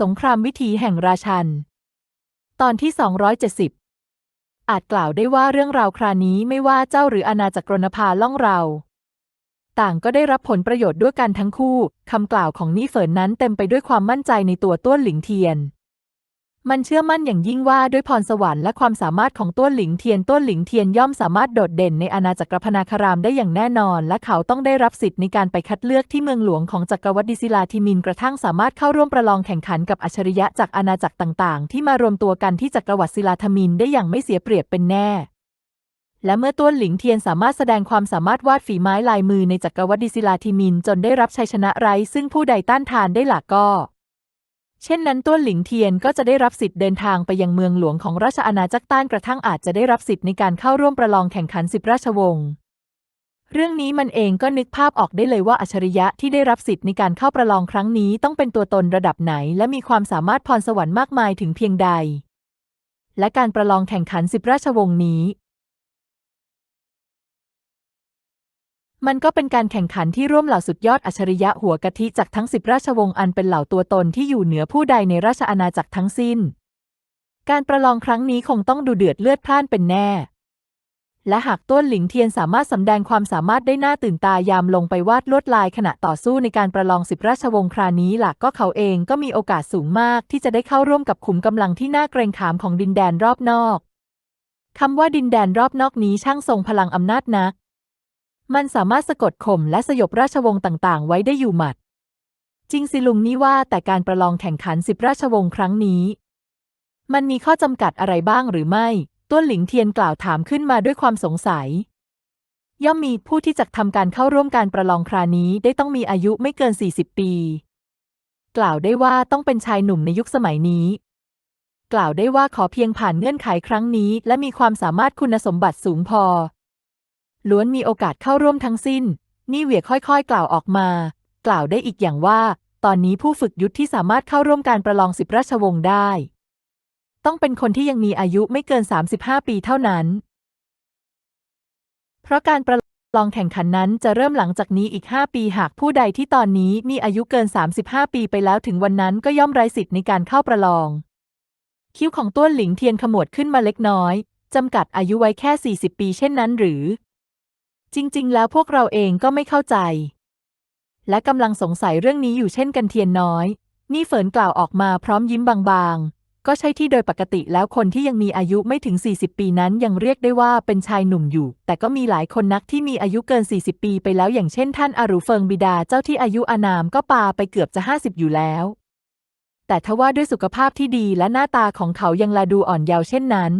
สงครามวิถีแห่งราชัน ตอนที่ 270 อาจกล่าวได้ว่าเรื่องราวครานี้ไม่ว่าเจ้าหรืออาณาจักรนภาล่องเรา ต่างก็ได้รับผลประโยชน์ด้วยกันทั้งคู่ คำกล่าวของนี่เฟินนั้นเต็มไปด้วยความมั่นใจในตัวต้วนหลิงเทียน มันเชื่อมั่นอย่างยิ่งว่าด้วยพรสวรรค์และความสามารถของต้วหลิงเทียนต้วหลิงเทียนย่อมสามารถโดดเด่นในอาณาจักรพนาคารามได้อย่างแน่นอน และเขาต้องได้รับสิทธิ์ในการไปคัดเลือกที่เมืองหลวงของจักรวรรดิศิลาธิมินกระทั่งสามารถเข้าร่วมประลองแข่งขันกับอัจฉริยะจากอาณาจักรต่างๆ ที่มารวมตัวกันที่จักรวรรดิศิลาธมินได้อย่างไม่เสียเปรียบเป็นแน่และเมื่อต้วนหลิงเทียนสามารถแสดงความสามารถวาดฝีไม้ลายมือในจักรวรรดิศิลาธิมินจนได้รับชัยชนะไร้ซึ่งผู้ใดต้านทานได้หลักก็ เช่นนั้นต้วนหลิงเทียนก็จะได้รับสิทธิ์เดินทางไปยังเมืองหลวงของราชอาณาจักรต้านกระทั่งอาจจะได้รับสิทธิ์ในการเข้าร่วมประลองแข่งขันสิบราชวงศ์เรื่องนี้มันเองก็นึกภาพออกได้เลยว่าอัจฉริยะที่ได้รับสิทธิ์ในการเข้าประลองครั้งนี้ต้องเป็นตัวตนระดับไหน และมีความสามารถพรสวรรค์มากมายถึงเพียงใด และการประลองแข่งขันสิบราชวงศ์นี้ มันก็เป็นการแข่งขันที่ร่วมเหล่าสุดยอดอัจฉริยะหัวกะทิจากทั้งสิบราชวงศ์อันเป็นเหล่าตัวตนที่อยู่เหนือผู้ใดในราชอาณาจักรทั้งสิ้น การประลองครั้งนี้คงต้องดูเดือดเลือดพล่านเป็นแน่ และหากต้นหลิงเทียนสามารถสำแดงความสามารถได้น่าตื่นตายามลงไปวาดลวดลายขณะต่อสู้ในการประลองสิบราชวงศ์ครานี้หลักก็เขาเองก็มีโอกาสสูงมากที่จะได้เข้าร่วมกับขุมกำลังที่น่าเกรงขามของดินแดนรอบนอกคำว่าดินแดนรอบนอกนี้ช่างทรงพลังอำนาจนัก มันสามารถสะกดข่มและสยบราชวงศ์ต่างๆ ไว้ได้อยู่หมัด จริงสิลุงนี่ว่าแต่การประลองแข่งขันสิบราชวงศ์ครั้งนี้ มันมีข้อจำกัดอะไรบ้างหรือไม่ ต้วนหลิงเทียนกล่าวถามขึ้นมาด้วยความสงสัย ย่อมมีผู้ที่จะทำการเข้าร่วมการประลองครานี้ได้ต้องมีอายุไม่เกิน 40 ปี กล่าวได้ว่าต้องเป็นชายหนุ่มในยุคสมัยนี้กล่าวได้ว่าขอเพียงผ่านเงื่อนไขครั้งนี้ และมีความสามารถคุณสมบัติสูงพอ ล้วนมีโอกาสเข้าร่วมทั้งสิ้น นี่เหวียค่อยๆ กล่าวออกมา กล่าวได้อีกอย่างว่า ตอนนี้ผู้ฝึกยุทธที่สามารถเข้าร่วมการประลองสิบราชวงศ์ได้ ต้องเป็นคนที่ยังมีอายุไม่เกิน 35 ปีเท่านั้น เพราะการประลองแข่งขันนั้นจะเริ่มหลังจากนี้อีก 5 ปีหากผู้ใดที่ตอนนี้มีอายุเกิน 35 ปีไปแล้วถึงวันนั้นก็ย่อมไร้สิทธิ์ในการเข้าประลอง คิ้วของต้วนหลิงเทียนขมวดขึ้นมาเล็กน้อยจำกัดอายุไว้แค่ 40 ปีเช่นนั้นหรือ จริง ๆ แล้วพวกเราเองก็ไม่เข้าใจ และกำลังสงสัยเรื่องนี้อยู่เช่นกันเทียนน้อย นี่เฟินกล่าวออกมาพร้อมยิ้มบางๆ ก็ใช่ที่โดยปกติแล้วคนที่ยังมีอายุไม่ถึง 40 ปีนั้นยังเรียกได้ว่าเป็นชายหนุ่มอยู่ แต่ก็มีหลายคนนักที่มีอายุเกิน 40 ปีไปแล้วอย่างเช่น ท่านอารูเฟิงบิดาเจ้าที่อายุอานามก็ปาไปเกือบจะ 50 อยู่แล้ว แต่ทว่าด้วยสุขภาพที่ดีและหน้าตาของเขายังลาดูอ่อนเยาว์เช่นนั้น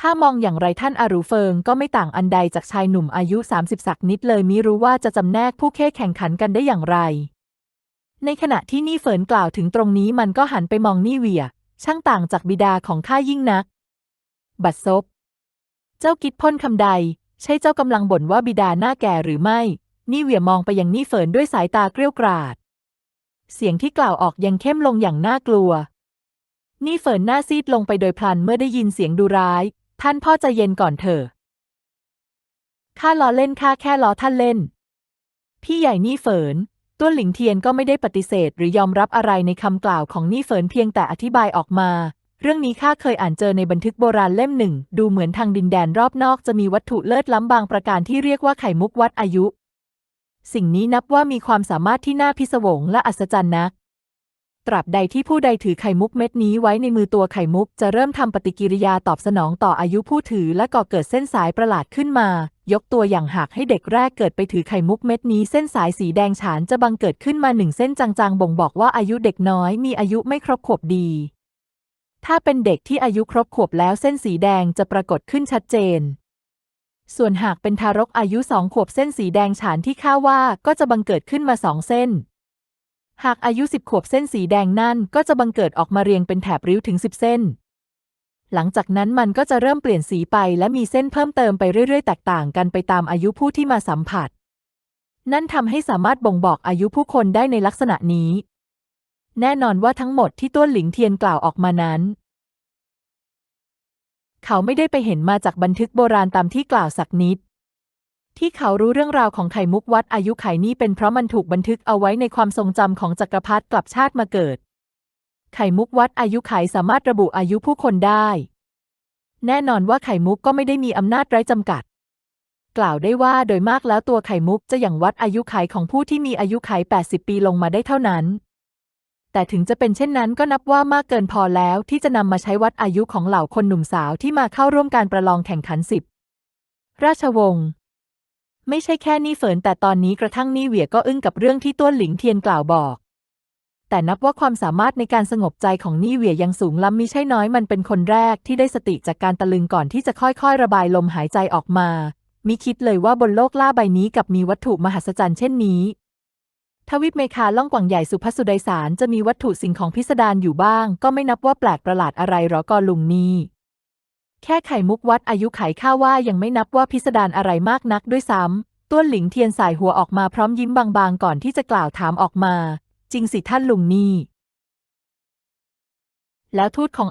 ข้ามองอย่างไรท่านอารูเฟิงก็ไม่ต่างอันใดจากชายหนุ่มอายุ 30 สักนิดเลยมิรู้ว่าจะจำแนกผู้เข้แข่งขันกันได้อย่างไร ในขณะที่นี่เฟินกล่าวถึงตรงนี้มันก็หันไปมองนี่เวีย ช่างต่างจากบิดาของข้ายิ่งนัก บัดซบ เจ้ากิดพ่นคำใด ใช่เจ้ากำลังบ่นว่าบิดาหน้าแก่หรือไม่ นี่เวียมองไปยังนี่เฟินด้วยสายตาเกรี้ยวกราด เสียงที่กล่าวออกยังเข้มลงอย่างน่ากลัว นี่เฟินหน้าซีดลงไปโดยพลันเมื่อได้ยินเสียงดูร้าย ท่านพ่อใจเย็นก่อนเถอะข้าล้อเล่นข้าแค่ล้อท่านเล่น พี่ใหญ่นี่เฟินต้วหลิงเทียนก็ไม่ได้ปฏิเสธหรือยอมรับอะไรในคำกล่าวของนี่เฟินเพียงแต่อธิบายออกมา เรื่องนี้ข้าเคยอ่านเจอในบันทึกโบราณเล่มหนึ่ง ดูเหมือนทางดินแดนรอบนอกจะมีวัตถุเลิศล้ำบางประการที่เรียกว่าไข่มุกวัดอายุ สิ่งนี้นับว่ามีความสามารถที่น่าพิศวงและอัศจรรย์นัก ตราบใดที่ผู้ใดถือไข่มุกเม็ดนี้ไว้ในมือตัวไข่มุก จะเริ่มทำปฏิกิริยาตอบสนองต่ออายุผู้ถือและก่อเกิดเส้นสายประหลาดขึ้นมา ยกตัวอย่างหากให้เด็กแรกเกิดไปถือไข่มุกเม็ดนี้เส้นสายสีแดงฉานจะบังเกิดขึ้นมาหนึ่งเส้นจางๆ บ่งบอกว่าอายุเด็กน้อยมีอายุไม่ครบขวบดี ถ้าเป็นเด็กที่อายุครบขวบแล้วเส้นสีแดงจะปรากฏขึ้นชัดเจน ส่วนหากเป็นทารกอายุสองขวบเส้นสีแดงฉานที่ข้าว่าก็จะบังเกิดขึ้นมาสองเส้น หากอายุสิบขวบเส้นสีแดงนั่นก็จะบังเกิดออกมาเรียงเป็นแถบริ้วถึงสิบเส้น หลังจากนั้นมันก็จะเริ่มเปลี่ยนสีไปและมีเส้นเพิ่มเติมไปเรื่อย ๆ แตกต่างกันไปตามอายุผู้ที่มาสัมผัส นั่นทำให้สามารถบ่งบอกอายุผู้คนได้ในลักษณะนี้ แน่นอนว่าทั้งหมดที่ต้วนหลิงเทียนกล่าวออกมานั้น เขาไม่ได้ไปเห็นมาจากบันทึกโบราณตามที่กล่าวสักนิด ที่เขารู้เรื่องราวของไข่มุกวัดอายุไขนี่เป็นเพราะมันถูกบันทึกเอาไว้ในความทรงจำของจักรพรรดิกลับชาติมาเกิด ไข่มุกวัดอายุไขสามารถระบุอายุผู้คนได้ แน่นอนว่าไข่มุกก็ไม่ได้มีอำนาจไร้จำกัด กล่าวได้ว่าโดยมากแล้วตัวไข่มุกจะอย่างวัดอายุไขของผู้ที่มีอายุไข 80 ปีลงมาได้เท่านั้น แต่ถึงจะเป็นเช่นนั้นก็นับว่ามากเกินพอแล้วที่จะนำมาใช้วัดอายุของเหล่าคนหนุ่มสาวที่มาเข้าร่วมการประลองแข่งขันสิบราชวงศ์ ไม่ใช่แค่นี่เฟินแต่ตอนนี้กระทั่งนี่เหวียก็อึ้งกับเรื่องที่ต้วนหลิงเทียนกล่าวบอก แต่นับว่าความสามารถในการสงบใจของนี่เหวียยังสูงล้ำมิใช่น้อยมันเป็นคนแรกที่ได้สติจากการตะลึงก่อนที่จะค่อยๆ ระบายลมหายใจออกมามิคิดเลยว่าบนโลกล่าใบนี้กับมีวัตถุมหัศจรรย์เช่นนี้ ทวิปเมคาล่องกว่างใหญ่สุภสุดสารจะมีวัตถุสิ่งของพิสดารอยู่บ้าง ก็ไม่นับว่าแปลกประหลาดอะไรหรอกอลุงนี้ แค่ไข่มุกวัดอายุไขข้าว่ายังไม่นับว่าพิสดารอะไรมากนักด้วยซ้ำต้วนหลิงเทียนสายหัวออกมาพร้อมยิ้มบางๆ ก่อนที่จะกล่าวถามออกมา จริงสิท่านลุงนี่ แล้วทูตของ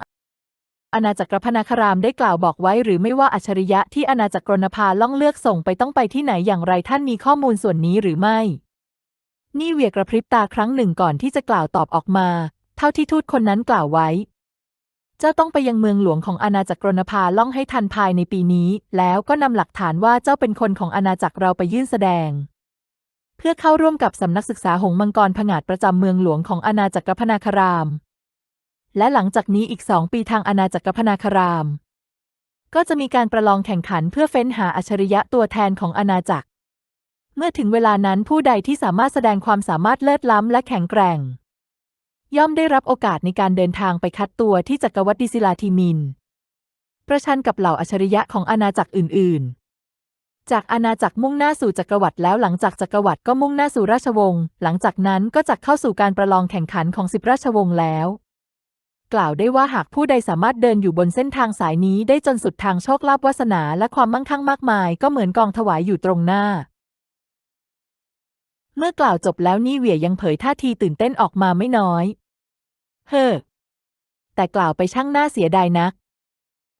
อาณาจักรพนาครามได้กล่าวบอกไว้หรือไม่ว่าอัจฉริยะที่อาณาจักรกรนภาล่องเลือกส่งไปต้องไปที่ไหนอย่างไรท่านมีข้อมูลส่วนนี้หรือไม่ นี่เวียกระพริบตาครั้งหนึ่งก่อนที่จะกล่าวตอบออกมา เท่าที่ทูตคนนั้นกล่าวไว้ เจ้าต้องไปยังเมืองหลวงของอาณาจักรนภาล่องให้ทันภายในปีนี้ แล้วก็นำหลักฐานว่าเจ้าเป็นคนของอาณาจักรเราไปยื่นแสดง เพื่อเข้าร่วมกับสำนักศึกษาหงมังกรผงาดประจำเมืองหลวงของอาณาจักรพนาคราม และหลังจากนี้อีกสองปีทางอาณาจักรพนาคราม ก็จะมีการประลองแข่งขันเพื่อเฟ้นหาอัจฉริยะตัวแทนของอาณาจักร เมื่อถึงเวลานั้นผู้ใดที่สามารถแสดงความสามารถเลิศล้ำและแข็งแกร่ง ย่อมได้รับโอกาสในการเดินทางไปคัดตัวที่จักรวรรดิศิลาธิมิน ประชันกับเหล่าอัจฉริยะของอาณาจักรอื่น ๆ จากอาณาจักรมุ่งหน้าสู่จักรวรรดิแล้วหลังจากจักรวรรดิก็มุ่งหน้าสู่ราชวงศ์ หลังจากนั้นก็จะเข้าสู่การประลองแข่งขันของสิบราชวงศ์แล้ว กล่าวได้ว่าหากผู้ใดสามารถเดินอยู่บนเส้นทางสายนี้ได้จนสุดทางโชคลาภวาสนาและความมั่งคั่งมากมาย ก็เหมือนกองถวายอยู่ตรงหน้าเมื่อกล่าวจบแล้วนี่เหวี่ยยังเผยท่าทีตื่นเต้นออกมาไม่น้อย เฮ้อ แต่กล่าวไปช่างน่าเสียดายนัก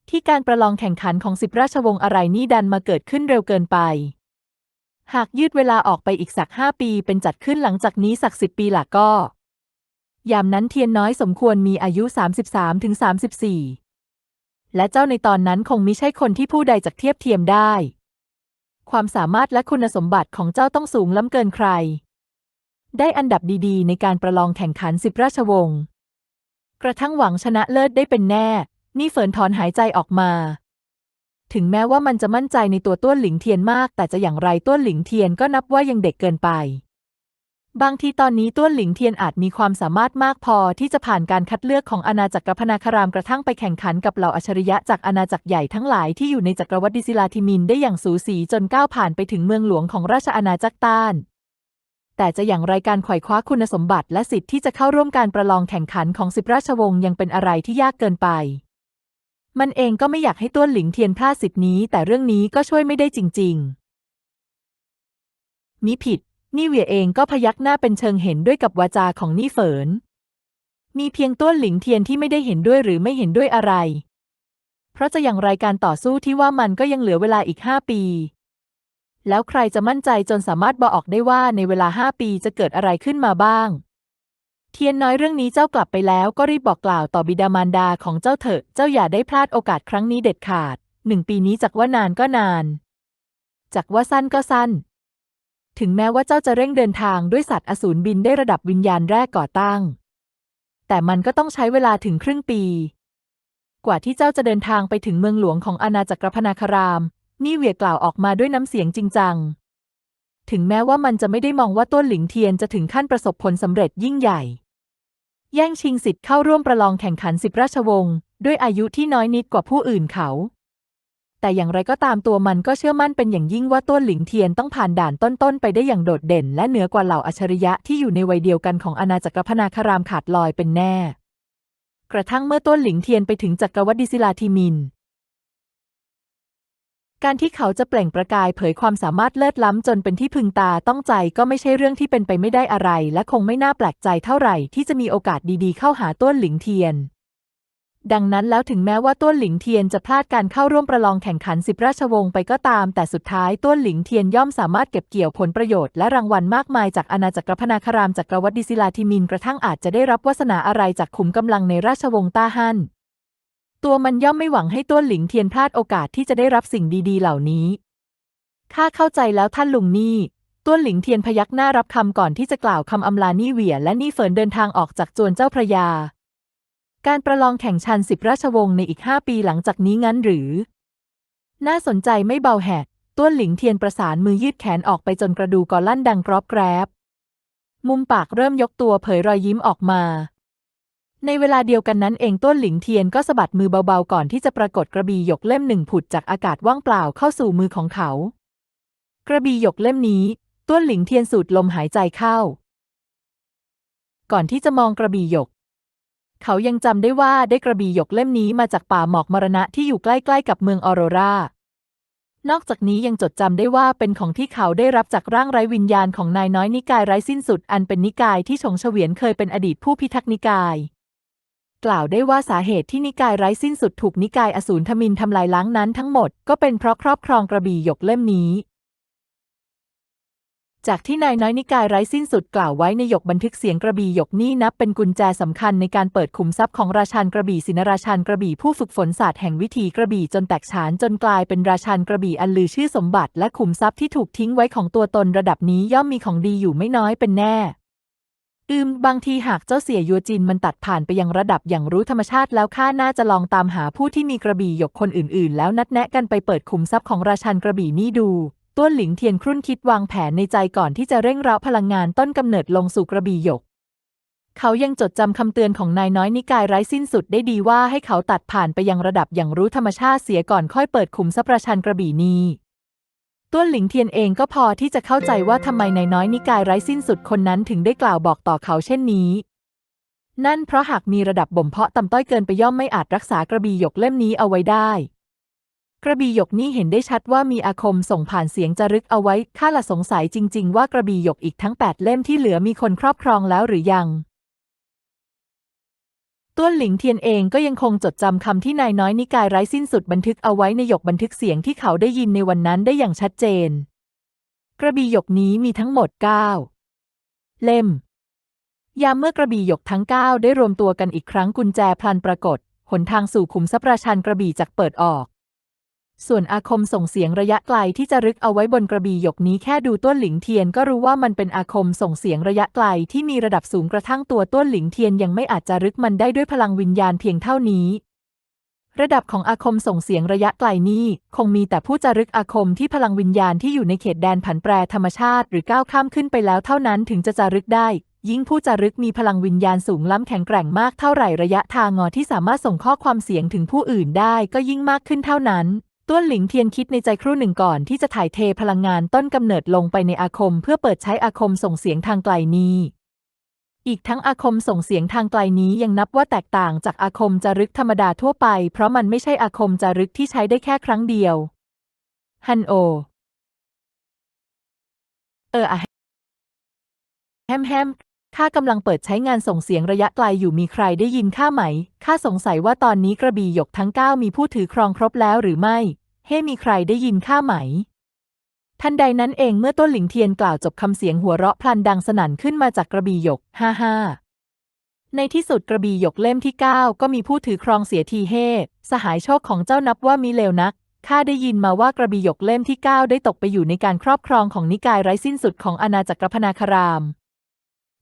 ที่การประลองแข่งขันของสิบราชวงศ์อะไรนี่ดันมาเกิดขึ้นเร็วเกินไป หากยืดเวลาออกไปอีกสักห้าปีเป็นจัดขึ้นหลังจากนี้สักสิบปีหละก็ ยามนั้นเทียนน้อยสมควรมีอายุ 33ถึง34 และเจ้าในตอนนั้นคงมิใช่คนที่ผู้ใดจักเทียบเทียมได้ ความสามารถและคุณสมบัติของเจ้าต้องสูงล้ำเกินใครได้อันดับดีๆ ในการประลองแข่งขันสิบราชวงศ์ กระทั่งหวังชนะเลิศได้เป็นแน่ นี่เฟินถอนหายใจออกมา ถึงแม้ว่ามันจะมั่นใจในตัวต้วนหลิงเทียนมาก แต่จะอย่างไรต้วนหลิงเทียนก็นับว่ายังเด็กเกินไป บางทีตอนนี้ต้วนหลิงเทียนอาจมีความสามารถมากพอที่จะผ่านการคัดเลือกของอาณาจักรพนาคารามกระทั่งไปแข่งขันกับเหล่าอัจฉริยะจากอาณาจักรใหญ่ทั้งหลายที่อยู่ในจักรวรรดิศิลาธิมินได้อย่างสูสีจนก้าวผ่านไปถึงเมืองหลวงของราชอาณาจักรต้าน แต่จะอย่างไรการไขว่คว้าคุณสมบัติและสิทธิ์ที่จะเข้าร่วมการประลองแข่งขันของสิบราชวงศ์ยังเป็นอะไรที่ยากเกินไป มันเองก็ไม่อยากให้ต้วนหลิงเทียนพลาดสิทธิ์นี้ แต่เรื่องนี้ก็ช่วยไม่ได้จริง ๆ มิผิด นี่เวียเองก็พยักหน้าเป็นเชิงเห็นด้วยกับวาจาของนี่เฟินมีเพียงต้วนหลิงเทียนที่ไม่ได้เห็นด้วยหรือไม่เห็นด้วยอะไร เพราะจะอย่างไรการต่อสู้ที่ว่ามันก็ยังเหลือเวลาอีกห้าปี แล้วใครจะมั่นใจจนสามารถบอกออกได้ว่าในเวลาห้าปีจะเกิดอะไรขึ้นมาบ้าง เทียนน้อยเรื่องนี้เจ้ากลับไปแล้วก็รีบบอกกล่าวต่อบิดามารดาของเจ้าเถอะ เจ้าอย่าได้พลาดโอกาสครั้งนี้เด็ดขาดหนึ่งปีนี้จากว่านานก็นานจากว่าสั้นก็สั้น ถึงแม้ว่าเจ้าจะเร่งเดินทางด้วยสัตว์อสูรบินได้ระดับวิญญาณแรกก่อตั้ง แต่มันก็ต้องใช้เวลาถึงครึ่งปี กว่าที่เจ้าจะเดินทางไปถึงเมืองหลวงของอาณาจักรพนาคาราม นี่เหวียกล่าวออกมาด้วยน้ำเสียงจริงจัง ถึงแม้ว่ามันจะไม่ได้มองว่าต้นหลิงเทียนจะถึงขั้นประสบผลสำเร็จยิ่งใหญ่ แย่งชิงสิทธิ์เข้าร่วมประลองแข่งขันสิบราชวงศ์ด้วยอายุที่น้อยนิดกว่าผู้อื่นเขา แต่อย่างไรก็ตามตัวมันก็เชื่อมั่นเป็นอย่างยิ่งว่าต้นหลิงเทียนต้องผ่านด่านต้นๆไปได้อย่างโดดเด่น และเหนือกว่าเหล่าอัจฉริยะที่อยู่ในวัยเดียวกันของอาณาจักรพนาคารามขาดลอยเป็นแน่ กระทั่งเมื่อต้นหลิงเทียนไปถึงจักรวรรดิศิลาธิมิน การที่เขาจะเปล่งประกายเผยความสามารถเลิศล้ำจนเป็นที่พึงตาต้องใจก็ไม่ใช่เรื่องที่เป็นไปไม่ได้อะไร และคงไม่น่าแปลกใจเท่าไหร่ที่จะมีโอกาสดีๆเข้าหาต้วนหลิงเทียน ดังนั้นแล้วถึงแม้ว่าต้วนหลิงเทียนจะพลาดการเข้าร่วมประลองแข่งขันสิบราชวงศ์ไปก็ตาม แต่สุดท้ายต้วนหลิงเทียนย่อมสามารถเก็บเกี่ยวผลประโยชน์และรางวัลมากมายจากอาณาจักรพนาคารามจักรวรรดิศิลาธิมินกระทั่งอาจจะได้รับวาสนาอะไรจากขุมกำลังในราชวงศ์ต้าฮั่น ตัวมันย่อมไม่หวังให้ต้วนหลิงเทียนพลาดโอกาสที่จะได้รับสิ่งดีๆ เหล่านี้ ข้าเข้าใจแล้วท่านลุงนี่ ต้วนหลิงเทียนพยักหน้ารับคำก่อนที่จะกล่าวคำอำลานี่เหวียและนี่เฟินเดินทางออกจากจวนเจ้าพระยา การประลองแข่งชันสิบราชวงศ์ในอีกห้าปีหลังจากนี้งั้นหรือ น่าสนใจไม่เบาแหกต้วนหลิงเทียนประสานมือยืดแขนออกไปจนกระดูกอลั่นดังกรอบแกรบ มุมปากเริ่มยกตัวเผยรอยยิ้มออกมา ในเวลาเดียวกันนั้นเองต้นหลิงเทียนก็สะบัดมือเบาๆก่อนที่จะปรากฏกระบี่หยกเล่มหนึ่งผุดจากอากาศว่างเปล่าเข้าสู่มือของเขา กระบี่หยกเล่มนี้ ต้นหลิงเทียนสูดลมหายใจเข้า ก่อนที่จะมองกระบี่หยก เขายังจำได้ว่าได้กระบี่หยกเล่มนี้มาจากป่าหมอกมรณะที่อยู่ใกล้ๆกับเมืองออโรรานอกจากนี้ยังจดจำได้ว่าเป็นของที่เขาได้รับจากร่างไร้วิญญาณของนายน้อยนิกายไร้สิ้นสุดอันเป็นนิกายที่ชงเฉวียนเคยเป็นอดีตผู้พิทักษ์นิกาย กล่าวได้ว่าสาเหตุที่นิกายไร้สิ้นสุดถูกนิกายอสูรทมินทำลายล้างนั้นทั้งหมด ก็เป็นเพราะครอบครองกระบี่หยกเล่มนี้ จากที่นายน้อยนิกายไร้สิ้นสุดกล่าวไว้ในหยกบันทึกเสียงกระบี่หยกนี่นับเป็นกุญแจสำคัญในการเปิดขุมทรัพย์ของราชันกระบี่ศินราชันกระบี่ผู้ฝึกฝนศาสตร์แห่งวิธีกระบี่จนแตกฉานจนกลายเป็นราชันกระบี่อันลือชื่อสมบัติและขุมทรัพย์ที่ถูกทิ้งไว้ของตัวตนระดับนี้ย่อมมีของดีอยู่ไม่น้อยเป็นแน่ อืม บางทีหากเจ้าเสียยัวจินมันตัดผ่านไปยังระดับอย่างรู้ธรรมชาติแล้วข้าน่าจะลองตามหาผู้ที่มีกระบี่หยกคนอื่นๆ แล้วนัดแนะกันไปเปิดขุมทรัพย์ของราชันกระบี่นี่ดู ต้วนหลิงเทียนครุ่นคิดวางแผนในใจก่อนที่จะเร่งเร้าพลังงานต้นกำเนิดลงสู่กระบี่หยก เขายังจดจำคำเตือนของนายน้อยนิกายไร้สิ้นสุดได้ดีว่าให้เขาตัดผ่านไปยังระดับอย่างรู้ธรรมชาติเสียก่อนค่อยเปิดขุมทรัพย์ราชันกระบี่นี้ ต้วนหลิงเทียนเองก็พอที่จะเข้าใจว่าทำไมนายน้อยนิกายไร้สิ้นสุดคนนั้นถึงได้กล่าวบอกต่อเขาเช่นนี้ นั่นเพราะหากมีระดับบ่มเพาะต่ำต้อยเกินไปย่อมไม่อาจรักษากระบี่หยกเล่มนี้เอาไว้ได้ กระบี่หยกนี่เห็นได้ชัดว่ามีอาคมส่งผ่านเสียงจารึกเอาไว้ข้าละสงสัยจริง ๆ ว่ากระบี่หยกอีกทั้งแปดเล่มที่เหลือมีคนครอบครองแล้วหรือยัง ต้วนหลิงเทียนเองก็ยังคงจดจำคำที่นายน้อยนิกายไร้สิ้นสุดบันทึกเอาไว้ในหยกบันทึกเสียงที่เขาได้ยินในวันนั้นได้อย่างชัดเจน กระบี่หยกนี้มีทั้งหมด 9 เล่ม ยามเมื่อกระบี่หยกทั้ง 9 ได้รวมตัวกันอีกครั้งกุญแจพลันปรากฏ หนทางสู่ขุมทรัพย์ราชันกระบี่จักเปิดออก ส่วนอาคมส่งเสียงระยะไกลที่จะรึกเอาไว้บนกระบี่หยกนี้แค่ดูต้นหลิงเทียนก็รู้ว่ามันเป็นอาคมส่งเสียงระยะไกลที่มีระดับสูงกระทั่งตัวต้นหลิงเทียนยังไม่อาจจะรึกมันได้ด้วยพลังวิญญาณเพียงเท่านี้ ระดับของอาคมส่งเสียงระยะไกลนี้ คงมีแต่ผู้จารึกอาคมที่พลังวิญญาณที่อยู่ในเขตแดนผันแปรธรรมชาติ หรือก้าวข้ามขึ้นไปแล้วเท่านั้นถึงจะจารึกได้ ยิ่งผู้จารึกมีพลังวิญญาณสูงล้ำแข็งแกร่งมากเท่าไหร่ระยะทางงอที่สามารถส่งข้อความเสียงถึงผู้อื่นได้ก็ยิ่งมากขึ้นเท่านั้น ต้วนหลิงเทียนคิดในใจครู่หนึ่งก่อนที่จะถ่ายเทพลังงานต้นกำเนิดลงไปในอาคม เพื่อเปิดใช้อาคมส่งเสียงทางไกลนี้ อีกทั้งอาคมส่งเสียงทางไกลนี้ยังนับว่าแตกต่างจากอาคมจารึกธรรมดาทั่วไป เพราะมันไม่ใช่อาคมจารึกที่ใช้ได้แค่ครั้งเดียว ฮันโอ เอออะแฮมแฮมข้ากำลังเปิดใช้งานส่งเสียงระยะไกลอยู่มีใครได้ยินข้าไหม ข้าสงสัยว่าตอนนี้กระบี่หยกทั้งเก้ามีผู้ถือครองครบแล้วหรือไม่ เฮ้ มีใครได้ยินข้าไหม ทันใดนั้นเองเมื่อต้นหลิงเทียนกล่าวจบคำเสียงหัวเราะพลันดังสนั่นขึ้นมาจากกระบี่หยก ฮ่าฮ่าในที่สุดกระบี่หยกเล่มที่เก้าก็มีผู้ถือครองเสียทีเฮสหายโชคของเจ้านับว่ามีเลวนักข้าได้ยินมาว่ากระบี่หยกเล่มที่เก้าได้ตกไปอยู่ในการครอบครองของนิกายไร้สิ้นสุดของอาณาจักรพนาคาราม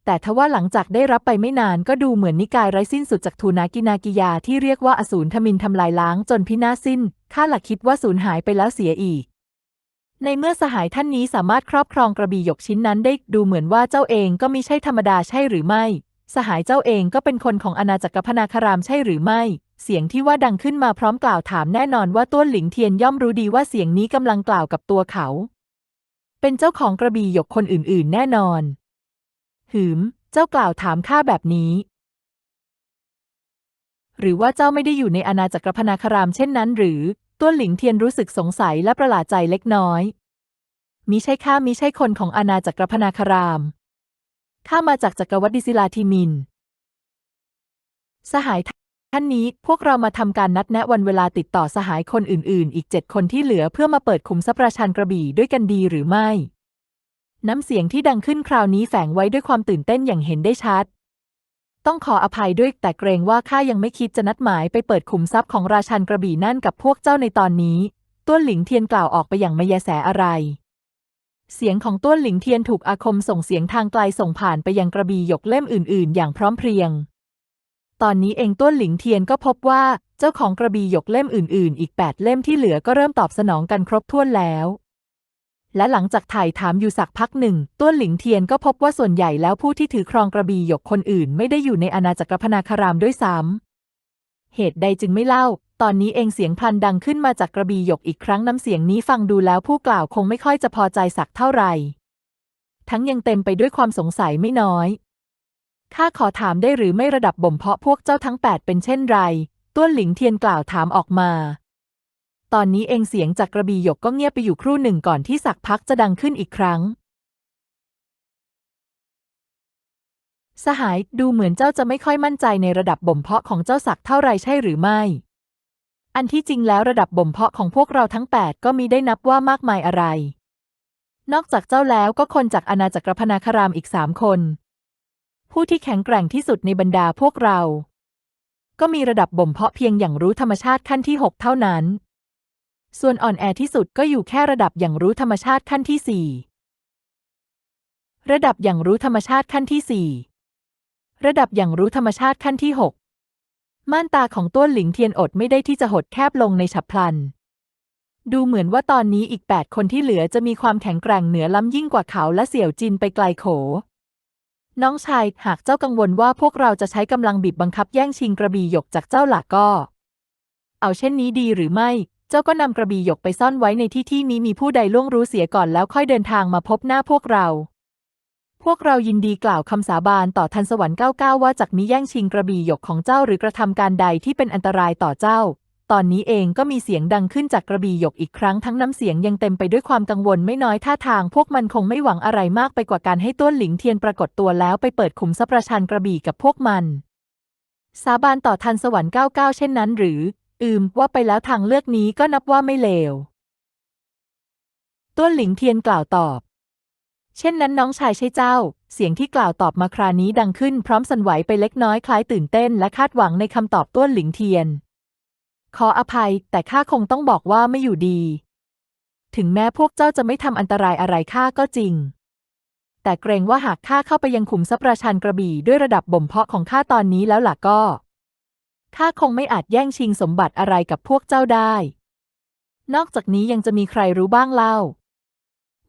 แต่ทว่าหลังจากได้รับไปไม่นานก็ดูเหมือนนิกายไร้สิ้นสุดจากทูนากินากิยาที่เรียกว่าอสูรทมินทำลายล้างจนพินาศสิ้น ข้าหลักคิดว่าสูญหายไปแล้วเสียอีก ในเมื่อสหายท่านนี้สามารถครอบครองกระบี่หยกชิ้นนั้นได้ดูเหมือนว่าเจ้าเองก็มิใช่ธรรมดาใช่หรือไม่ สหายเจ้าเองก็เป็นคนของอาณาจักรพนาคารามใช่หรือไม่ เสียงที่ว่าดังขึ้นมาพร้อมกล่าวถามแน่นอนว่าต้วนหลิงเทียนย่อมรู้ดีว่าเสียงนี้กำลังกล่าวกับตัวเขา เป็นเจ้าของกระบี่หยกคนอื่น ๆ แน่นอน หืม เจ้ากล่าวถามข้าแบบนี้ หรือว่าเจ้าไม่ได้อยู่ในอาณาจักรพนาคารามเช่นนั้นหรือต้วนหลิงเทียนรู้สึกสงสัยและประหลาดใจเล็กน้อยมิใช่ข้ามิใช่คนของอาณาจักรพนาคารามข้ามาจากจักรวรรดิศิลาธิมิน สหายท่านนี้พวกเรามาทำการนัดแนะวันเวลาติดต่อสหายคนอื่น ๆ อีกเจ็ดคนที่เหลือเพื่อมาเปิดขุมทรัพย์ราชันกระบี่ด้วยกันดีหรือไม่ น้ำเสียงที่ดังขึ้นคราวนี้แฝงไว้ด้วยความตื่นเต้นอย่างเห็นได้ชัด ต้องขออภัยด้วยแต่เกรงว่าข้ายังไม่คิดจะนัดหมายไปเปิดขุมทรัพย์ของราชันกระบี่นั่นกับพวกเจ้าในตอนนี้ ต้วนหลิงเทียนกล่าวออกไปอย่างไม่แยแสอะไร เสียงของต้วนหลิงเทียนถูกอาคมส่งเสียงทางไกลส่งผ่านไปยังกระบี่หยกเล่มอื่น ๆ อย่างพร้อมเพรียง ตอนนี้เองต้วนหลิงเทียนก็พบว่า เจ้าของกระบี่หยกเล่มอื่น ๆ อีก8เล่มที่เหลือก็เริ่มตอบสนองกันครบถ้วนแล้ว และหลังจากถ่ายถามอยู่สักพักหนึ่ง ต้วนหลิงเทียนก็พบว่าส่วนใหญ่แล้วผู้ที่ถือครองกระบี่หยกคนอื่น ไม่ได้อยู่ในอาณาจักรพนาคารามด้วยซ้ำเหตุใดจึงไม่เล่า ตอนนี้เองเสียงพลันดังขึ้นมาจากกระบี่หยกอีกครั้งน้ำเสียงนี้ฟังดูแล้วผู้กล่าวคงไม่ค่อยจะพอใจสักเท่าไหร่ทั้งยังเต็มไปด้วยความสงสัยไม่น้อย ข้าขอถามได้หรือไม่ระดับบ่มเพาะพวกเจ้าทั้งแปดเป็นเช่นไร ต้วนหลิงเทียนกล่าวถามออกมา ตอนนี้เองเสียงจากกระบี่หยกก็เงียบไปอยู่ครู่หนึ่งก่อนที่สักพักจะดังขึ้นอีกครั้ง สหายดูเหมือนเจ้าจะไม่ค่อยมั่นใจในระดับบ่มเพาะของเจ้าสักเท่าไรใช่หรือไม่ อันที่จริงแล้วระดับบ่มเพาะของพวกเราทั้งแปดก็มีได้นับว่ามากมายอะไร นอกจากเจ้าแล้วก็คนจากอาณาจักรพนาคารามอีกสามคน ผู้ที่แข็งแกร่งที่สุดในบรรดาพวกเรา ก็มีระดับบ่มเพาะเพียงอย่างรู้ธรรมชาติขั้นที่หกเท่านั้น ส่วนอ่อนแอที่สุดก็อยู่แค่ระดับอย่างรู้ธรรมชาติขั้นที่สี่ระดับอย่างรู้ธรรมชาติขั้นที่สี่ระดับอย่างรู้ธรรมชาติขั้นที่หกม่านตาของต้วนหลิงเทียนอดไม่ได้ที่จะหดแคบลงในฉับพลัน ดูเหมือนว่าตอนนี้อีกแปดคนที่เหลือจะมีความแข็งแกร่งเหนือล้ำยิ่งกว่าเขาและเสี่ยวจินไปไกลโข น้องชายหากเจ้ากังวลว่าพวกเราจะใช้กำลังบีบบังคับแย่งชิงกระบี่หยกจากเจ้าหลักก็ เอาเช่นนี้ดีหรือไม่ เจ้าก็นำกระบี่หยกไปซ่อนไว้ในที่ที่นี้มีผู้ใดล่วงรู้เสียก่อนแล้วค่อยเดินทางมาพบหน้าพวกเรา พวกเรายินดีกล่าวคำสาบานต่อทันสวรรค์ก้าว่าจากมิแย่งชิงกระบี่หยกของเจ้าหรือกระทำการใดที่เป็นอันตรายต่อเจ้า ตอนนี้เองก็มีเสียงดังขึ้นจากกระบี่หยกอีกครั้งทั้งน้ำเสียงยังเต็มไปด้วยความกังวลไม่น้อยท่าทางพวกมันคงไม่หวังอะไรมากไปกว่าการให้ต้วนหลิงเทียนปรากฏตัวแล้วไปเปิดขุมทรัพย์ประชันกระบี่กับพวกมันสาบานต่อทันสวรรค์ก้าเช่นนั้นหรือ อืม ว่าไปแล้วทางเลือกนี้ก็นับว่าไม่เลว ต้วนหลิงเทียนกล่าวตอบ เช่นนั้นน้องชายใช่เจ้า เสียงที่กล่าวตอบมาครานี้ดังขึ้นพร้อมสั่นไหวไปเล็กน้อยคล้ายตื่นเต้นและคาดหวังในคำตอบต้วนหลิงเทียน ขออภัย แต่ข้าคงต้องบอกว่าไม่อยู่ดี ถึงแม้พวกเจ้าจะไม่ทำอันตรายอะไรข้าก็จริงแต่เกรงว่าหากข้าเข้าไปยังขุมทรัพย์ราชันกระบี่ด้วยระดับบ่มเพาะของข้าตอนนี้แล้วล่ะก็ ข้าคงไม่อาจแย่งชิงสมบัติอะไรกับพวกเจ้าได้ นอกจากนี้ยังจะมีใครรู้บ้างเล่า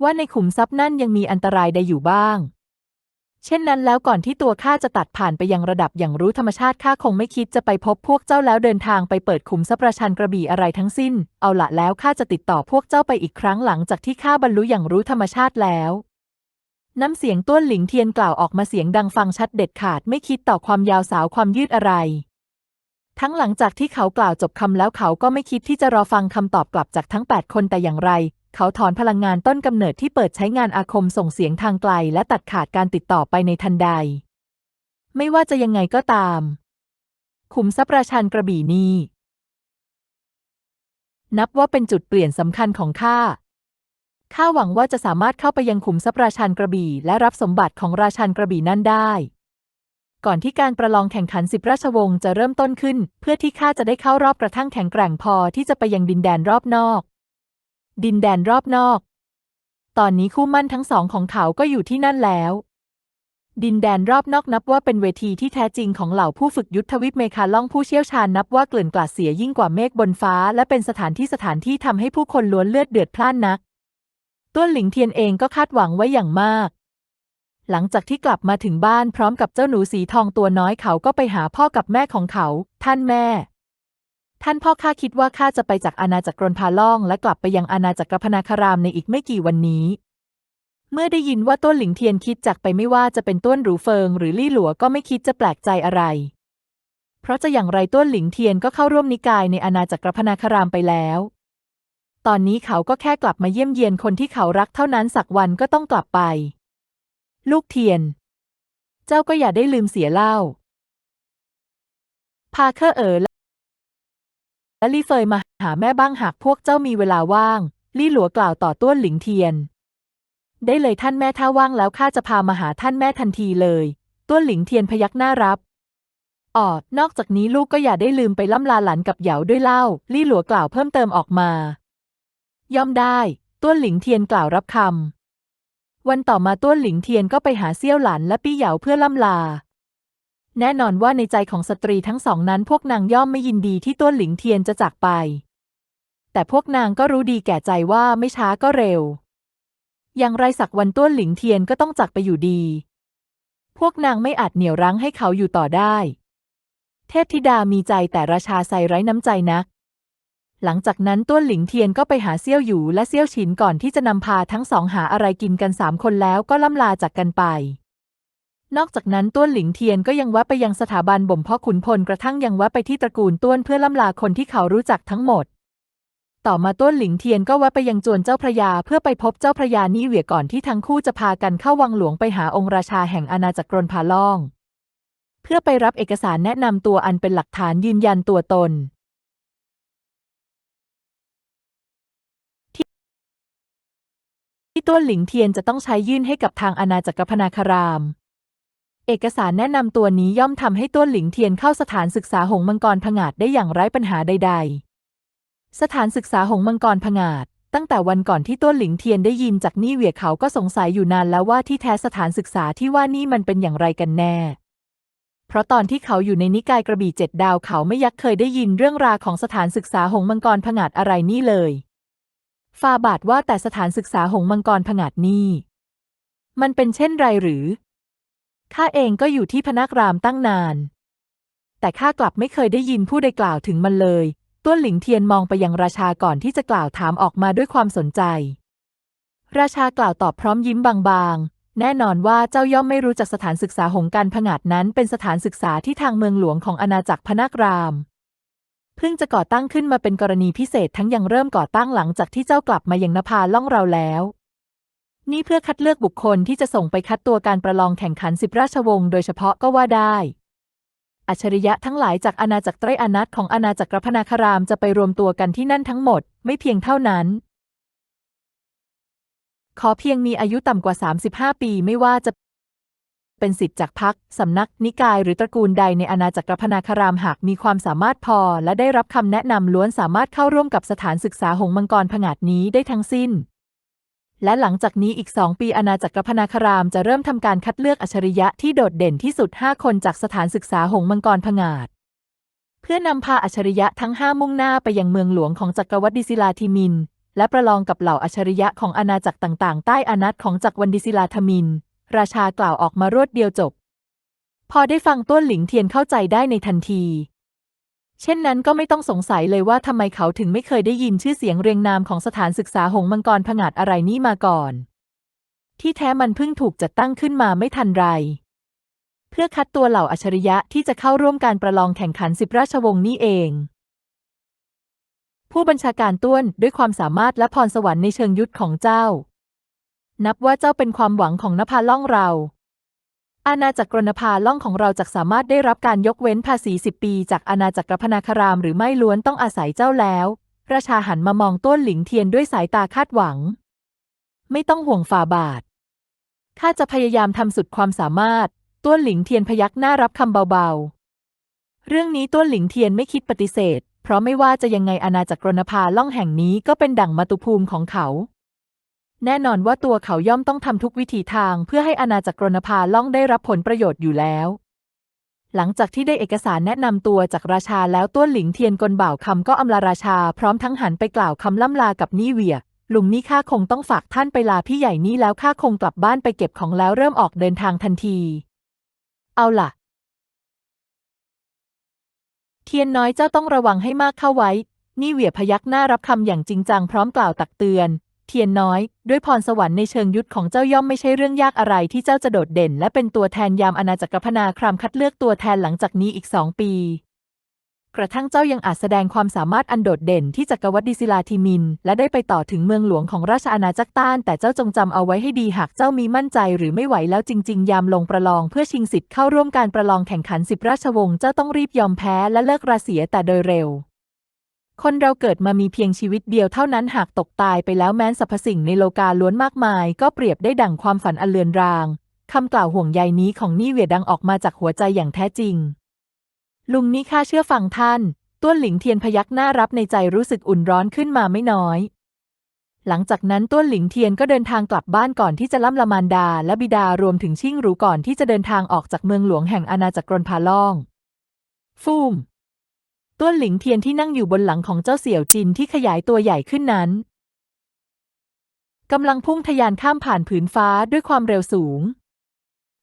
ว่าในขุมทรัพย์นั่นยังมีอันตรายใดอยู่บ้าง เช่นนั้นแล้วก่อนที่ตัวข้าจะตัดผ่านไปยังระดับอย่างรู้ธรรมชาติข้าคงไม่คิดจะไปพบพวกเจ้าแล้วเดินทางไปเปิดขุมทรัพย์ปราชันกระบี่อะไรทั้งสิ้น เอาละแล้วข้าจะติดต่อพวกเจ้าไปอีกครั้งหลังจากที่ข้าบรรลุอย่างรู้ธรรมชาติแล้วน้ำเสียงต้วนหลิงเทียนกล่าวออกมาเสียงดังฟังชัดเด็ดขาดไม่คิดต่อความยาวสาวความยืดอะไร ทั้งหลังจากที่เขากล่าวจบคำแล้วเขาก็ไม่คิดที่จะรอฟังคำตอบกลับจากทั้ง 8 คนแต่อย่างไร เขาถอนพลังงานต้นกำเนิดที่เปิดใช้งานอาคมส่งเสียงทางไกล และตัดขาดการติดต่อไปในทันใด ไม่ว่าจะยังไงก็ตาม ขุมทรัพย์ราชันกระบี่นี้นับว่าเป็นจุดเปลี่ยนสำคัญของข้า ข้าหวังว่าจะสามารถเข้าไปยังขุมทรัพย์ราชันกระบี่ และรับสมบัติของราชันกระบี่นั่นได้ ก่อนที่การประลองแข่งขันสิบราชวงศ์จะเริ่มต้นขึ้น เพื่อที่ข้าจะได้เข้ารอบกระทั่งแข็งแกร่งพอที่จะไปยังดินแดนรอบนอก ดินแดนรอบนอก ตอนนี้คู่มั่นทั้งสองของเขาก็อยู่ที่นั่นแล้ว ดินแดนรอบนอกนับว่าเป็นเวทีที่แท้จริงของเหล่าผู้ฝึกยุทธวิปเมคาล่องผู้เชี่ยวชาญนับว่าเกลื่อนกลาดเสียยิ่งกว่าเมฆบนฟ้า และเป็นสถานที่สถานที่ทำให้ผู้คนล้วนเลือดเดือดพล่านนักต้วนหลิงเทียนเองก็คาดหวังไว้อย่างมาก หลังจากที่กลับมาถึงบ้านพร้อมกับเจ้าหนูสีทองตัวน้อยเขาก็ไปหาพ่อกับแม่ของเขา ท่านแม่ ท่านพ่อข้าคิดว่าข้าจะไปจากอาณาจักรกรนพาล่อง และกลับไปยังอาณาจักรพนาคารามในอีกไม่กี่วันนี้ เมื่อได้ยินว่าต้นหลิงเทียนคิดจากไปไม่ว่าจะเป็นต้นหรูเฟิง หรือลี่หลัวก็ไม่คิดจะแปลกใจอะไร เพราะจะอย่างไรต้นหลิงเทียนก็เข้าร่วมนิกายในอาณาจักรพนาคารามไปแล้วตอนนี้เขาก็แค่กลับมาเยี่ยมเยียนคนที่เขารักเท่านั้นสักวันก็ต้องกลับไป ลูกเทียน เจ้าก็อย่าได้ลืมเสียเล่าภาเคอร์เอ๋อและลี่เฟยมาหาแม่บ้างหากพวกเจ้ามีเวลาว่าง ลี่หลัวกล่าวต่อต้วนหลิงเทียน ได้เลยท่านแม่ถ้าว่างแล้วข้าจะพามาหาท่านแม่ทันทีเลย ต้วนหลิงเทียนพยักหน้ารับอ๋อนอกจากนี้ลูกก็อย่าได้ลืมไปล่ำลาหลานกับเหยาด้วยเล่า ลี่หลัวกล่าวเพิ่มเติมออกมา ย่อมได้ ต้วนหลิงเทียนกล่าวรับคำ วันต่อมาต้วนหลิงเทียนก็ไปหาเซี่ยวหลานและปี้เหยาเพื่อล่ำลา แน่นอนว่าในใจของสตรีทั้งสองนั้นพวกนางย่อมไม่ยินดีที่ต้วนหลิงเทียนจะจากไป แต่พวกนางก็รู้ดีแก่ใจว่าไม่ช้าก็เร็ว อย่างไรสักวันต้วนหลิงเทียนก็ต้องจากไปอยู่ดี พวกนางไม่อาจเหนี่ยวรั้งให้เขาอยู่ต่อได้ เทพธิดามีใจแต่ราชาใส่ไร้น้ำใจนัก หลังจากนั้นต้วนหลิงเทียนก็ไปหาเซี่ยวหยูและเซี่ยวฉินก่อนที่จะนำพาทั้งสองหาอะไรกินกันสามคนแล้วก็ล่ำลาจากกันไป นอกจากนั้นต้วนหลิงเทียนก็ยังแวะไปยังสถาบันบ่มเพาะขุนพลกระทั่งยังแวะไปที่ตระกูลต้วนเพื่อล่ำลาคนที่เขารู้จักทั้งหมด ต่อมาต้วนหลิงเทียนก็แวะไปยังจวนเจ้าพระยาเพื่อไปพบเจ้าพระยานี่เหวี่ยก่อนที่ทั้งคู่จะพากันเข้าวังหลวงไปหาองค์ราชาแห่งอาณาจักรกรนพาล่อง เพื่อไปรับเอกสารแนะนำตัวอันเป็นหลักฐานยืนยันตัวตน ที่ต้วนหลิงเทียนจะต้องใช้ยื่นให้กับทางอาณาจักรพนาคาราม เอกสารแนะนำตัวนี้ย่อมทำให้ต้วนหลิงเทียนเข้าสถานศึกษาหงมังกรผงาดได้อย่างไร้ปัญหาใด ๆ สถานศึกษาหงมังกรผงาดตั้งแต่วันก่อนที่ต้วนหลิงเทียนได้ยินจากนี่เหวียเขาก็สงสัยอยู่นานแล้วว่าที่แท้สถานศึกษาที่ว่านี่มันเป็นอย่างไรกันแน่ เพราะตอนที่เขาอยู่ในนิกายกระบี่เจ็ดดาวเขาไม่ยักเคยได้ยินเรื่องราวของสถานศึกษาหงมังกรผงาดอะไรนี่เลย ฟาบาทว่าแต่สถานศึกษาหงมังกรผงาดนี่ มันเป็นเช่นไรหรือ ข้าเองก็อยู่ที่พนักรามตั้งนาน แต่ข้ากลับไม่เคยได้ยินผู้ใดกล่าวถึงมันเลย ต้วนหลิงเทียนมองไปยังราชาก่อนที่จะกล่าวถามออกมาด้วยความสนใจ ราชากล่าวตอบพร้อมยิ้มบางๆ แน่นอนว่าเจ้าย่อมไม่รู้จักสถานศึกษาหงการผงาดนั้นเป็นสถานศึกษาที่ทางเมืองหลวงของอาณาจักรพนักราม เพิ่งจะก่อตั้งขึ้นมาเป็นกรณีพิเศษทั้งยังเริ่มก่อตั้งหลังจากที่เจ้ากลับมายังนภาล่องเราแล้ว นี่เพื่อคัดเลือกบุคคลที่จะส่งไปคัดตัวการประลองแข่งขันสิบราชวงศ์โดยเฉพาะก็ว่าได้อัจฉริยะทั้งหลายจากอาณาจักรไตรอนัตของอาณาจักรพนาคารามจะไปรวมตัวกันที่นั่นทั้งหมด ไม่เพียงเท่านั้น ขอเพียงมีอายุต่ำกว่า 35 ปีไม่ว่าจะ เป็นสิทธิ์จากพักสำนัก นิกายหรือตระกูลใดในอาณาจักรพนาคารามหากมีความสามารถพอ และได้รับคำแนะนำล้วนสามารถเข้าร่วมกับสถานศึกษาหงมังกรผงาดนี้ได้ทั้งสิ้น และหลังจากนี้อีกสองปีอาณาจักรพนาคารามจะเริ่มทำการคัดเลือกอัจฉริยะที่โดดเด่นที่สุด 5 คนจากสถานศึกษาหงมังกรผงาดเพื่อนำพาอัจฉริยะทั้ง 5 มุ่งหน้าไปยังเมืองหลวงของจักรวรรดิศิลาธิมิน และประลองกับเหล่าอัจฉริยะของอาณาจักรต่างๆ ใต้อานัตของจักรวรรดิศิลาธมิน ราชากล่าวออกมารวดเดียวจบ พอได้ฟังต้วนหลิงเทียนเข้าใจได้ในทันที เช่นนั้นก็ไม่ต้องสงสัยเลยว่าทำไมเขาถึงไม่เคยได้ยินชื่อเสียงเรียงนามของสถานศึกษาหงมังกรผงาดอะไรนี้มาก่อน ที่แท้มันเพิ่งถูกจัดตั้งขึ้นมาไม่ทันไร เพื่อคัดตัวเหล่าอัจฉริยะที่จะเข้าร่วมการประลองแข่งขันสิบราชวงศ์นี่เองผู้บัญชาการต้วนด้วยความสามารถและพรสวรรค์ในเชิงยุทธของเจ้า นับว่าเจ้าเป็นความหวังของนภาล่องเรา อาณาจักรกรณภาล่องของเราจะสามารถได้รับการยกเว้นภาษีสิบปี จากอาณาจักรพนาคารามหรือไม่ล้วนต้องอาศัยเจ้าแล้ว ราชาหันมามองต้นหลิงเทียนด้วยสายตาคาดหวัง ไม่ต้องห่วงฝ่าบาท ข้าจะพยายามทำสุดความสามารถ ต้วนหลิงเทียนพยักหน้ารับคำเบาๆ เรื่องนี้ต้วนหลิงเทียนไม่คิดปฏิเสธ เพราะไม่ว่าจะยังไงอาณาจักรกรณภาล่องแห่งนี้ก็เป็นดั่งมาตุภูมิของเขา แน่นอนว่าตัวเขาย่อมต้องทำทุกวิถีทางเพื่อให้อาณาจักรกรณภาล่องได้รับผลประโยชน์อยู่แล้ว หลังจากที่ได้เอกสารแนะนำตัวจากราชาแล้วต้วนหลิงเทียนกลบ่าวคำก็อำลาราชา พร้อมทั้งหันไปกล่าวคำล่ำลากับนี่เวียลุงนี่ข้าคงต้องฝากท่านไปลาพี่ใหญ่นี่แล้วข้าคงกลับบ้านไปเก็บของแล้วเริ่มออกเดินทางทันที เอาล่ะ เทียนน้อยเจ้าต้องระวังให้มากเข้าไว้ นี่เหวียพยักหน้ารับคำอย่างจริงจังพร้อมกล่าวตักเตือน เทียนน้อย ด้วยพรสวรรค์ในเชิงยุทธของเจ้าย่อมไม่ใช่เรื่องยากอะไรที่เจ้าจะโดดเด่น และเป็นตัวแทนยามอาณาจักรพนาครามคัดเลือกตัวแทนหลังจากนี้อีกสองปี กระทั่งเจ้ายังอาจแสดงความสามารถอันโดดเด่นที่จักรวรรดิศิลาธิมิน และได้ไปต่อถึงเมืองหลวงของราชอาณาจักรต้าน แต่เจ้าจงจำเอาไว้ให้ดีหากเจ้ามีมั่นใจหรือไม่ไหวแล้วจริง ๆ ยามลงประลองเพื่อชิงสิทธิ์เข้าร่วมการประลองแข่งขันสิบราชวงศ์เจ้าต้องรีบยอมแพ้และเลิกราเสียแต่โดยเร็ว คนเราเกิดมามีเพียงชีวิตเดียวเท่านั้นหากตกตายไปแล้วแม้นสรรพสิ่งในโลกาล้วนมากมาย ก็เปรียบได้ดั่งความฝันอันเลือนรางคำกล่าวห่วงใยนี้ของนี่เวียดังออกมาจากหัวใจอย่างแท้จริง ลุงนี่ข้าเชื่อฟังท่าน ต้วนหลิงเทียนพยักหน้ารับในใจรู้สึกอุ่นร้อนขึ้นมาไม่น้อย หลังจากนั้นต้วนหลิงเทียนก็เดินทางกลับบ้านก่อนที่จะล่ำละมานดา และบิดารวมถึงชิ่งหรูก่อนที่จะเดินทางออกจากเมืองหลวงแห่งอาณาจักรกรนพาล่อง ฟูม ต้วนหลิงเทียนที่นั่งอยู่บนหลังของเจ้าเสี่ยวจินที่ขยายตัวใหญ่ขึ้นนั้นกำลังพุ่งทะยานข้ามผ่านผืนฟ้าด้วยความเร็วสูง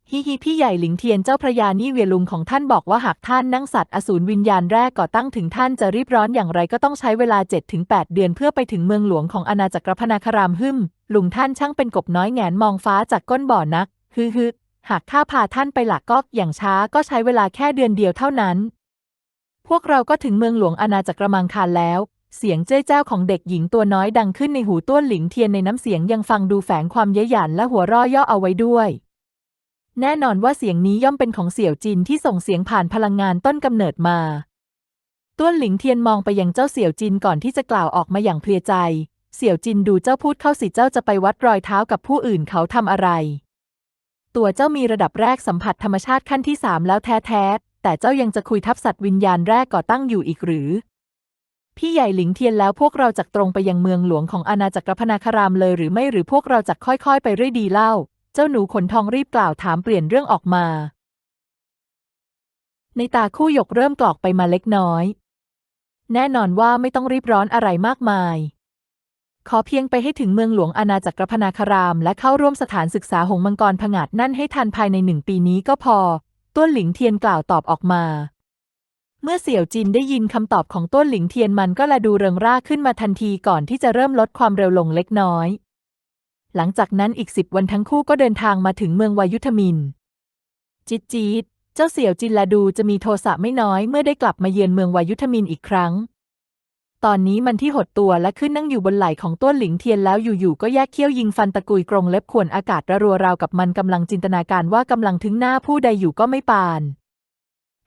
ฮิฮิพี่ใหญ่หลิงเทียนเจ้าพระยานี่เวียลุงของท่านบอกว่าหากท่านนั่งสัตว์อสูรวิญญาณแรกก่อตั้งถึงท่านจะรีบร้อนอย่างไรก็ต้องใช้เวลา 7-8 เดือนเพื่อไปถึงเมืองหลวงของอาณาจักรพนาคารามหึมลุงท่านช่างเป็นกบน้อยแงนมองฟ้าจากก้นบ่อนัก ฮึฮึหากข้าพาท่านไปหลักก็อย่างช้าก็ใช้เวลาแค่เดือนเดียวเท่านั้น พวกเราก็ถึงเมืองหลวงอาณาจักรมังคารแล้ว เสียงเจ้ยเจ้าของเด็กหญิงตัวน้อยดังขึ้นในหูต้วนหลิงเทียนในน้ำเสียงยังฟังดูแฝงความเย้ยหยันและหัวเราะย่อเอาไว้ด้วย แน่นอนว่าเสียงนี้ย่อมเป็นของเสี่ยวจินที่ส่งเสียงผ่านพลังงานต้นกำเนิดมา ต้วนหลิงเทียนมองไปยังเจ้าเสี่ยวจินก่อนที่จะกล่าวออกมาอย่างเพลียใจ เสี่ยวจินดูเจ้าพูดเข้าสิเจ้าจะไปวัดรอยเท้ากับผู้อื่นเขาทำอะไร ตัวเจ้ามีระดับแรกสัมผัสธรรมชาติขั้นที่สามแล้วแท้ๆ แต่เจ้ายังจะคุยทับสัตว์วิญญาณแรกก่อตั้งอยู่อีกหรือ พี่ใหญ่หลิงเทียนแล้วพวกเราจะตรงไปยังเมืองหลวงของอาณาจักรพนาคารามเลยหรือไม่หรือพวกเราจะค่อยๆ ไปเรื่อยดีเล่า เจ้าหนูขนทองรีบกล่าวถามเปลี่ยนเรื่องออกมา ในตาคู่หยกเริ่มกรอกไปมาเล็กน้อย แน่นอนว่าไม่ต้องรีบร้อนอะไรมากมาย ขอเพียงไปให้ถึงเมืองหลวงอาณาจักรพนาคาราม และเข้าร่วมสถานศึกษาหงมังกรผงาดนั่นให้ทันภายในหนึ่งปีนี้ก็พอ ต้วนหลิงเทียนกล่าวตอบออกมา เมื่อเสี่ยวจินได้ยินคำตอบของต้วนหลิงเทียนมันก็ละดูเริงร่าขึ้นมาทันทีก่อนที่จะเริ่มลดความเร็วลงเล็กน้อย หลังจากนั้นอีกสิบวันทั้งคู่ก็เดินทางมาถึงเมืองวายุทมิน จิตจีดเจ้าเสี่ยวจินละดูจะมีโทสะไม่น้อยเมื่อได้กลับมาเยือนเมืองวายุทมินอีกครั้ง ตอนนี้มันที่หดตัวและขึ้นนั่งอยู่บนไหล่ของต้วนหลิงเทียนแล้วอยู่ๆก็แยกเขี้ยวยิงฟันตะกุยกรงเล็บข่วนอากาศระรัวราวกับมันกำลังจินตนาการว่ากำลังถึงหน้าผู้ใดอยู่ก็ไม่ปาน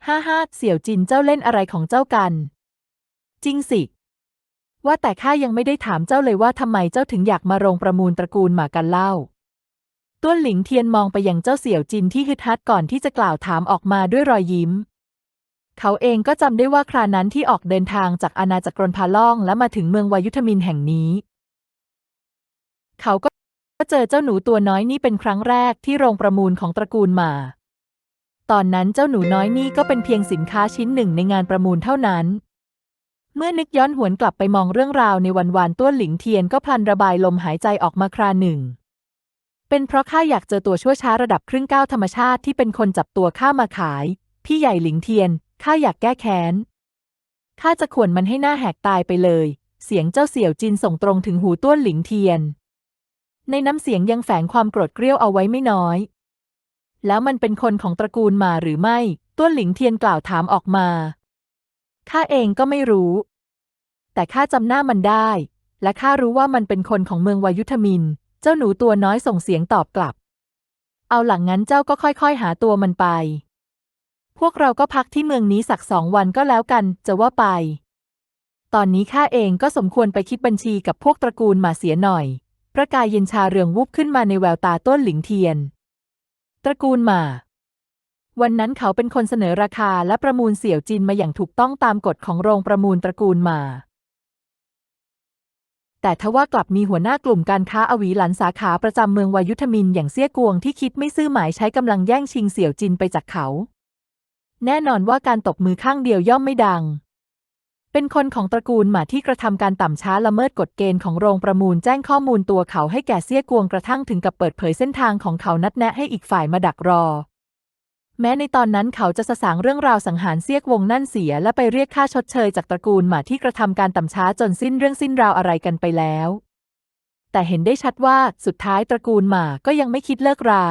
ฮ่าฮ่าเสี่ยวจินเจ้าเล่นอะไรของเจ้ากัน จริงสิ ว่าแต่ข้ายังไม่ได้ถามเจ้าเลยว่าทำไมเจ้าถึงอยากมาโรงประมูลตระกูลหมากันเล่าต้วนหลิงเทียนมองไปยังเจ้าเสี่ยวจินที่ฮึดฮัดก่อนที่จะกล่าวถามออกมาด้วยรอยยิ้ม เขาเองก็จำได้ว่าครานั้นที่ออกเดินทางจากอาณาจักรรนพาล่อง และมาถึงเมืองวายุทมินแห่งนี้ เขาก็เจอเจ้าหนูตัวน้อยนี่เป็นครั้งแรกที่โรงประมูลของตระกูลหมา ตอนนั้นเจ้าหนูน้อยนี่ก็เป็นเพียงสินค้าชิ้นหนึ่งในงานประมูลเท่านั้น เมื่อนึกย้อนหวนกลับไปมองเรื่องราวในวันวานต้วหลิงเทียนก็พลันระบายลมหายใจออกมาคราหนึ่ง เป็นเพราะข้าอยากเจอตัวชั่วช้าระดับครึ่งก้าวธรรมชาติที่เป็นคนจับตัวข้ามาขาย พี่ใหญ่หลิงเทียน ข้าอยากแก้แค้น ข้าจะข่วนมันให้หน้าแหกตายไปเลย เสียงเจ้าเสี่ยวจินส่งตรงถึงหูต้วนหลิงเทียน ในน้ำเสียงยังแฝงความโกรธเกรี้ยวเอาไว้ไม่น้อย แล้วมันเป็นคนของตระกูลมาหรือไม่ ต้วนหลิงเทียนกล่าวถามออกมา ข้าเองก็ไม่รู้ แต่ข้าจำหน้ามันได้ และข้ารู้ว่ามันเป็นคนของเมืองวายุทมิน เจ้าหนูตัวน้อยส่งเสียงตอบกลับ เอาหลังงั้นเจ้าก็ค่อยๆ หาตัวมันไป พวกเราก็พักที่เมืองนี้สักสองวันก็แล้วกัน จะว่าไป ตอนนี้ข้าเองก็สมควรไปคิดบัญชีกับพวกตระกูลมาเสียหน่อย ประกายเย็นชาเรืองวุบขึ้นมาในแววตาต้นหลิงเทียน ตระกูลหมา วันนั้นเขาเป็นคนเสนอราคาและประมูลเสี่ยวจินมาอย่างถูกต้องตามกฎของโรงประมูลตระกูลหมาแต่ทว่ากลับมีหัวหน้ากลุ่มการค้าอวีหลันสาขาประจำเมืองวายุทมินอย่างเซี่ยกวงที่คิดไม่ซื่อหมายใช้กำลังแย่งชิงเสี่ยวจินไปจากเขา แน่นอนว่าการตบมือข้างเดียวย่อมไม่ดัง เป็นคนของตระกูลหมาที่กระทำการต่ำช้าละเมิดกฎเกณฑ์ของโรงประมูลแจ้งข้อมูลตัวเขาให้แก่เซี่ยกวงกระทั่งถึงกับเปิดเผยเส้นทางของเขานัดแนะให้อีกฝ่ายมาดักรอ แม้ในตอนนั้นเขาจะสะสางเรื่องราวสังหารเซี่ยกวงนั่นเสีย และไปเรียกค่าชดเชยจากตระกูลหมาที่กระทำการต่ำช้าจนสิ้นเรื่องสิ้นราวอะไรกันไปแล้ว แต่เห็นได้ชัดว่าสุดท้ายตระกูลหมาก็ยังไม่คิดเลิกรา